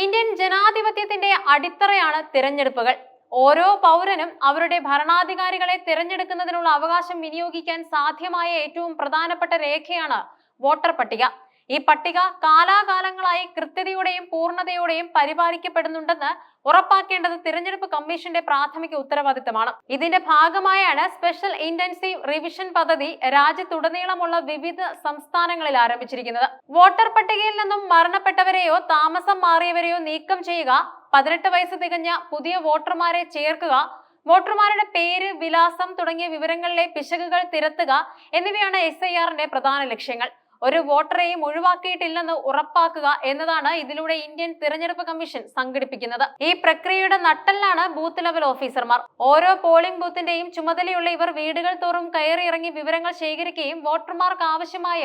Indian ജനാധിപത്യത്തിന്റെ അടിത്തറയാണ് തിരഞ്ഞെടുപ്പുകൾ. ഓരോ പൗരനും അവരുടെ ഭരണാധികാരികളെ തിരഞ്ഞെടുക്കുന്നതിനുള്ള അവകാശം വിനിയോഗിക്കാൻ സാധ്യമായ ഏറ്റവും പ്രധാനപ്പെട്ട രേഖയാണ് വോട്ടർ പട്ടിക. ഈ പട്ടിക കാലാകാലങ്ങളായി കൃത്യതയോടെയും പൂർണതയോടെയും പരിപാലിക്കപ്പെടുന്നുണ്ടെന്ന് ഉറപ്പാക്കേണ്ടത് തിരഞ്ഞെടുപ്പ് കമ്മീഷന്റെ പ്രാഥമിക ഉത്തരവാദിത്തമാണ്. ഇതിന്റെ ഭാഗമായാണ് സ്പെഷ്യൽ ഇന്റൻസീവ് റിവിഷൻ പദ്ധതി രാജ്യത്തുടനീളമുള്ള വിവിധ സംസ്ഥാനങ്ങളിൽ ആരംഭിച്ചിരിക്കുന്നത്. വോട്ടർ പട്ടികയിൽ നിന്നും മരണപ്പെട്ടവരെയോ താമസം മാറിയവരെയോ നീക്കം ചെയ്യുക പതിനെട്ട് വയസ്സ് തികഞ്ഞ പുതിയ വോട്ടർമാരെ ചേർക്കുക വോട്ടർമാരുടെ പേര് വിലാസം തുടങ്ങിയ വിവരങ്ങളിലെ പിശകുകൾ തിരത്തുക എന്നിവയാണ് എസ് ഐ ആറിന്റെ പ്രധാന ലക്ഷ്യങ്ങൾ. ഒരു വോട്ടറെയും ഒഴിവാക്കിയിട്ടില്ലെന്ന് ഉറപ്പാക്കുക എന്നതാണ് ഇതിലൂടെ ഇന്ത്യൻ തിരഞ്ഞെടുപ്പ് കമ്മീഷൻ സംഘടിപ്പിക്കുന്നത്. ഈ പ്രക്രിയയുടെ നട്ടെല്ലാണ് ബൂത്ത് ലെവൽ ഓഫീസർമാർ. ഓരോ പോളിംഗ് ബൂത്തിന്റെയും ചുമതലയുള്ള ഇവർ വീടുകൾ തോറും കയറിയിറങ്ങി വിവരങ്ങൾ ശേഖരിക്കുകയും വോട്ടർമാർക്ക് ആവശ്യമായ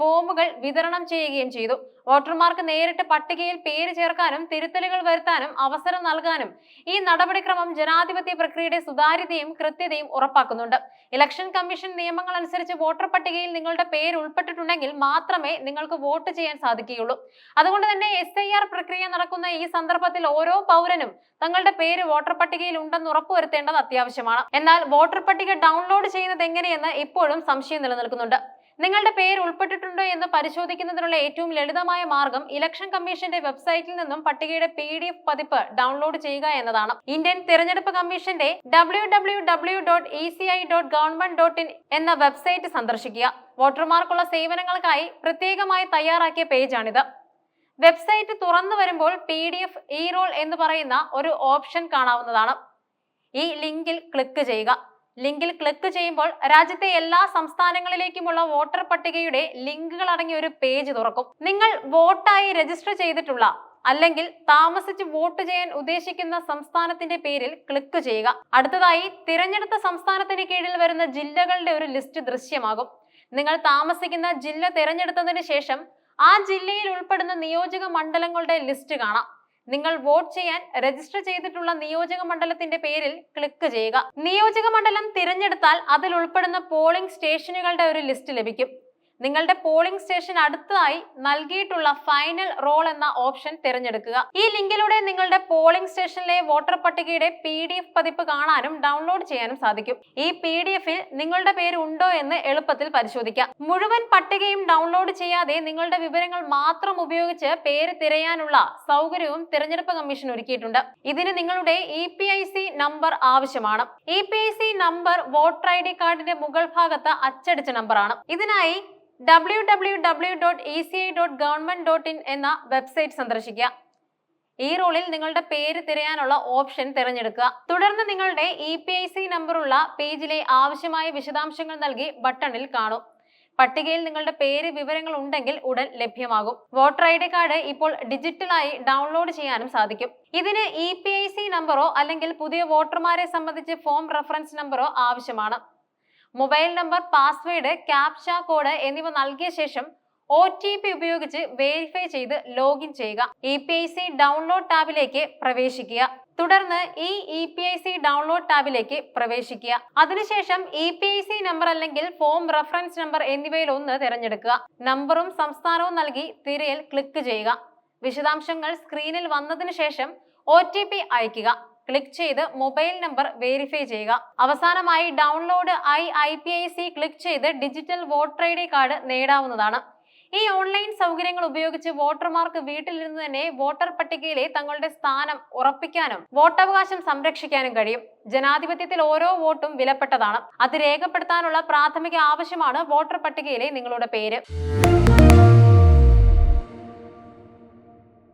ഫോമുകൾ വിതരണം ചെയ്യുകയും ചെയ്തു. വോട്ടർമാർക്ക് നേരിട്ട് പട്ടികയിൽ പേര് ചേർക്കാനും തിരുത്തലുകൾ വരുത്താനും അവസരം നൽകാനും ഈ നടപടിക്രമം ജനാധിപത്യ പ്രക്രിയയുടെ സുതാര്യതയും കൃത്യതയും ഉറപ്പാക്കുന്നുണ്ട്. ഇലക്ഷൻ കമ്മീഷൻ നിയമങ്ങൾ അനുസരിച്ച് വോട്ടർ പട്ടികയിൽ നിങ്ങളുടെ പേര് ഉൾപ്പെട്ടിട്ടുണ്ടെങ്കിൽ മാത്രമേ നിങ്ങൾക്ക് വോട്ട് ചെയ്യാൻ സാധിക്കുകയുള്ളൂ. അതുകൊണ്ട് തന്നെ എസ് പ്രക്രിയ നടക്കുന്ന ഈ സന്ദർഭത്തിൽ ഓരോ പൗരനും തങ്ങളുടെ പേര് വോട്ടർ പട്ടികയിൽ ഉണ്ടെന്ന് ഉറപ്പുവരുത്തേണ്ടത് അത്യാവശ്യമാണ്. എന്നാൽ വോട്ടർ പട്ടിക ഡൗൺലോഡ് ചെയ്യുന്നത് എങ്ങനെയെന്ന് ഇപ്പോഴും സംശയം നിലനിൽക്കുന്നുണ്ട്. നിങ്ങളുടെ പേര് ഉൾപ്പെട്ടിട്ടുണ്ടോ എന്ന് പരിശോധിക്കുന്നതിനുള്ള ഏറ്റവും ലളിതമായ മാർഗം ഇലക്ഷൻ കമ്മീഷന്റെ വെബ്സൈറ്റിൽ നിന്നും പട്ടികയുടെ പി ഡി എഫ് പതിപ്പ് ഡൗൺലോഡ് ചെയ്യുക എന്നതാണ്. ഇന്ത്യൻ തിരഞ്ഞെടുപ്പ് കമ്മീഷന്റെ W W W dot E C I dot government dot in എന്ന വെബ്സൈറ്റ് സന്ദർശിക്കുക. വോട്ടർമാർക്കുള്ള സേവനങ്ങൾക്കായി പ്രത്യേകമായി തയ്യാറാക്കിയ പേജാണിത്. വെബ്സൈറ്റ് തുറന്നു വരുമ്പോൾ P D F E roll എന്ന് പറയുന്ന ഒരു ഓപ്ഷൻ കാണാവുന്നതാണ്. ഈ ലിങ്കിൽ ക്ലിക്ക് ചെയ്യുക. ലിങ്കിൽ ക്ലിക്ക് ചെയ്യുമ്പോൾ രാജ്യത്തെ എല്ലാ സംസ്ഥാനങ്ങളിലേക്കുമുള്ള വോട്ടർ പട്ടികയുടെ ലിങ്കുകൾ അടങ്ങിയ ഒരു പേജ് തുറക്കും. നിങ്ങൾ വോട്ടായി രജിസ്റ്റർ ചെയ്തിട്ടുള്ള അല്ലെങ്കിൽ താമസിച്ച് വോട്ട് ചെയ്യാൻ ഉദ്ദേശിക്കുന്ന സംസ്ഥാനത്തിന്റെ പേരിൽ ക്ലിക്ക് ചെയ്യുക. അടുത്തതായി തിരഞ്ഞെടുത്ത സംസ്ഥാനത്തിന് കീഴിൽ വരുന്ന ജില്ലകളുടെ ഒരു ലിസ്റ്റ് ദൃശ്യമാകും. നിങ്ങൾ താമസിക്കുന്ന ജില്ല തിരഞ്ഞെടുത്തതിന് ശേഷം ആ ജില്ലയിൽ ഉൾപ്പെടുന്ന നിയോജക മണ്ഡലങ്ങളുടെ ലിസ്റ്റ് കാണാം. നിങ്ങൾ വോട്ട് ചെയ്യാൻ രജിസ്റ്റർ ചെയ്തിട്ടുള്ള നിയോജക മണ്ഡലത്തിന്റെ പേരിൽ ക്ലിക്ക് ചെയ്യുക. നിയോജക മണ്ഡലം തിരഞ്ഞെടുത്താൽ അതിൽ ഉൾപ്പെടുന്ന പോളിംഗ് സ്റ്റേഷനുകളുടെ ഒരു ലിസ്റ്റ് ലഭിക്കും. നിങ്ങളുടെ പോളിംഗ് സ്റ്റേഷൻ അടുത്തതായി നൽകിയിട്ടുള്ള ഫൈനൽ റോൾ എന്ന ഓപ്ഷൻ തിരഞ്ഞെടുക്കുക. ഈ ലിങ്കിലൂടെ നിങ്ങളുടെ പോളിംഗ് സ്റ്റേഷനിലെ വോട്ടർ പട്ടികയുടെ പി ഡി എഫ് പതിപ്പ് കാണാനും ഡൗൺലോഡ് ചെയ്യാനും സാധിക്കും. ഈ പി ഡി എഫിൽ നിങ്ങളുടെ പേര് ഉണ്ടോ എന്ന് എളുപ്പത്തിൽ പരിശോധിക്കാം. മുഴുവൻ പട്ടികയും ഡൗൺലോഡ് ചെയ്യാതെ നിങ്ങളുടെ വിവരങ്ങൾ മാത്രം ഉപയോഗിച്ച് പേര് തിരയാനുള്ള സൗകര്യവും തിരഞ്ഞെടുപ്പ് കമ്മീഷൻ ഒരുക്കിയിട്ടുണ്ട്. ഇതിന് നിങ്ങളുടെ E P I C number ആവശ്യമാണ്. E P I C number voter I D കാർഡിന്റെ മുകൾ ഭാഗത്ത് അച്ചടിച്ച നമ്പറാണ് ഇതിനായി W W W dot E C I dot government dot in എന്ന വെബ്സൈറ്റ് സന്ദർശിക്കുക. ഈ റോളിൽ നിങ്ങളുടെ പേര് തിരയാനുള്ള ഓപ്ഷൻ തിരഞ്ഞെടുക്കുക. തുടർന്ന് നിങ്ങളുടെ ഇ പി ഐ സി നമ്പറുള്ള പേജിലെ ആവശ്യമായ വിശദാംശങ്ങൾ നൽകി ബട്ടണിൽ കാണും. പട്ടികയിൽ നിങ്ങളുടെ പേര് വിവരങ്ങൾ ഉണ്ടെങ്കിൽ ഉടൻ ലഭ്യമാകും. വോട്ടർ ഐ ഡി കാർഡ് ഇപ്പോൾ ഡിജിറ്റലായി ഡൗൺലോഡ് ചെയ്യാനും സാധിക്കും. ഇതിന് ഇ പി ഐ സി നമ്പറോ അല്ലെങ്കിൽ പുതിയ വോട്ടർമാരെ സംബന്ധിച്ച് ഫോം റഫറൻസ് നമ്പറോ ആവശ്യമാണ്. Mobile number password captcha code എന്നിവ നൽകിയ ശേഷം ഒ ടി പി ഉപയോഗിച്ച് വെരിഫൈ ചെയ്ത് ലോഗിൻ ചെയ്യുക. E P I C download ടാബിലേക്ക് പ്രവേശിക്കുക. തുടർന്ന് ഈ E P I C download ടാബിലേക്ക് പ്രവേശിക്കുക. അതിനുശേഷം E P I C number അല്ലെങ്കിൽ ഫോം റഫറൻസ് നമ്പർ എന്നിവയിൽ ഒന്ന് തിരഞ്ഞെടുക്കുക. നമ്പറും സംസ്ഥാനവും നൽകി തിരയൽ ക്ലിക്ക് ചെയ്യുക. വിശദാംശങ്ങൾ സ്ക്രീനിൽ വന്നതിന് ശേഷം ഒ ടി പി അയക്കുക ക്ലിക്ക് ചെയ്ത് മൊബൈൽ നമ്പർ വെരിഫൈ ചെയ്യുക. അവസാനമായി download I I P I C click ചെയ്ത് digital voter I D card നേടാവുന്നതാണ്. ഈ ഓൺലൈൻ സൗകര്യങ്ങൾ ഉപയോഗിച്ച് വോട്ടർമാർക്ക് വീട്ടിലിരുന്ന് തന്നെ വോട്ടർ പട്ടികയിലെ തങ്ങളുടെ സ്ഥാനം ഉറപ്പിക്കാനും വോട്ടവകാശം സംരക്ഷിക്കാനും കഴിയും. ജനാധിപത്യത്തിൽ ഓരോ വോട്ടും വിലപ്പെട്ടതാണ്. അത് രേഖപ്പെടുത്താനുള്ള പ്രാഥമിക ആവശ്യമാണ് വോട്ടർ പട്ടികയിലെ നിങ്ങളുടെ പേര്.